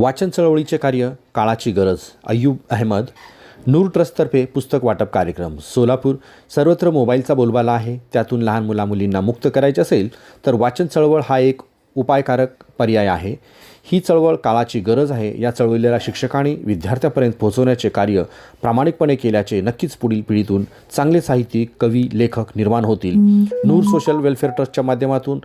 वाचन चळवळीचे कार्य काळाची गरज अय्यूब अहमद नूर ट्रस्टतर्फे पुस्तक वाटप कार्यक्रम. सोलापूर सर्वत्र मोबाईलचा बोलबाला आहे. त्यातून लहान मुलामुलींना मुक्त करायचे असेल तर वाचन चळवळ हा एक उपायकारक पर्याय आहे. ही चळवळ काळाची गरज आहे. या चळवळीला शिक्षकांनी विद्यार्थ्यापर्यंत पोहोचवण्याचे कार्य प्रामाणिकपणे केल्याचे नक्कीच पुढील पिढीतून चांगले साहित्यिक कवी लेखक निर्माण होतील. नूर सोशल वेलफेअर ट्रस्टच्या माध्यमातून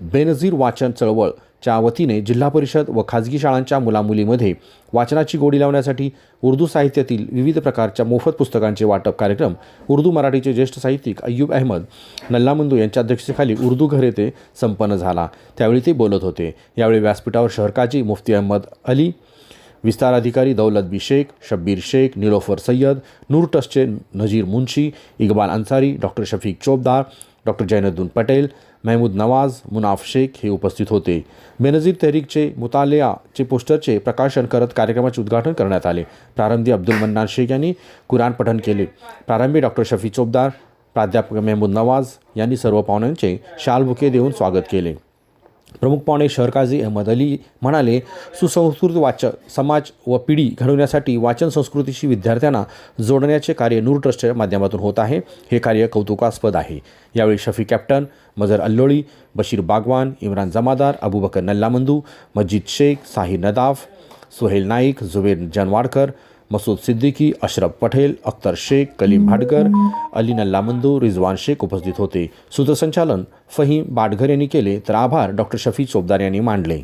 बेनझीर वाचन चळवळच्या वतीने जिल्हा परिषद व खाजगी शाळांच्या मुलामुलीमध्ये वाचनाची गोडी लावण्यासाठी उर्दू साहित्यातील विविध प्रकारच्या मोफत पुस्तकांचे वाटप कार्यक्रम उर्दू मराठीचे ज्येष्ठ साहित्यिक अय्यूब अहमद नल्लामंदू यांच्या अध्यक्षतेखाली उर्दू घर येथे संपन्न झाला. त्यावेळी ते बोलत होते. यावेळी व्यासपीठावर शहरकाजी मुफ्ती अहमद अली विस्तार अधिकारी दौलत बी शेख शब्बीर शेख निलोफर सय्यद नूर ट्रस्टचे नजीर मुन्शी इकबाल अन्सारी डॉक्टर शफीक चोपदार डॉक्टर जैनुद्दीन पटेल महमूद नवाज मुनाफ शेख हे उपस्थित होते. बेनजीर तहरीकचे मुतालियाचे पोस्टरचे प्रकाशन करत कार्यक्रमाचे उद्घाटन करण्यात आले. प्रारंभी अब्दुल मन्नान शेख यांनी कुराण पठण केले. प्रारंभी डॉक्टर शफी चोपदार प्राध्यापक महमूद नवाज यांनी सर्व पाहुण्यांचे शाल बुके देऊन स्वागत केले. प्रमुख पाहुणे शहरकाजी अहमद अली म्हणाले सुसंस्कृत वाचक समाज व पिढी घडवण्यासाठी वाचन संस्कृतीशी विद्यार्थ्यांना जोडण्याचे कार्य नूर ट्रस्टच्या माध्यमातून होत आहे. हे कार्य कौतुकास्पद आहे. यावेळी शफी कॅप्टन मजर अल्लोळी बशीर बागवान इम्रान जमादार अबुबकर नल्लामंदू मस्जिद शेख साहिर नदाफ सुहेल नाईक जुबेर जनवाडकर मसूद सिद्दीकी अशरफ पटेल अख्तर शेख कलीम भाटकर अली नल्लामंदू रिजवान शेख उपस्थित होते. सूत्रसंचालन फहीम बाटघर यांनी केले तर आभार डॉक्टर शफी चोपदार यांनी मांडले.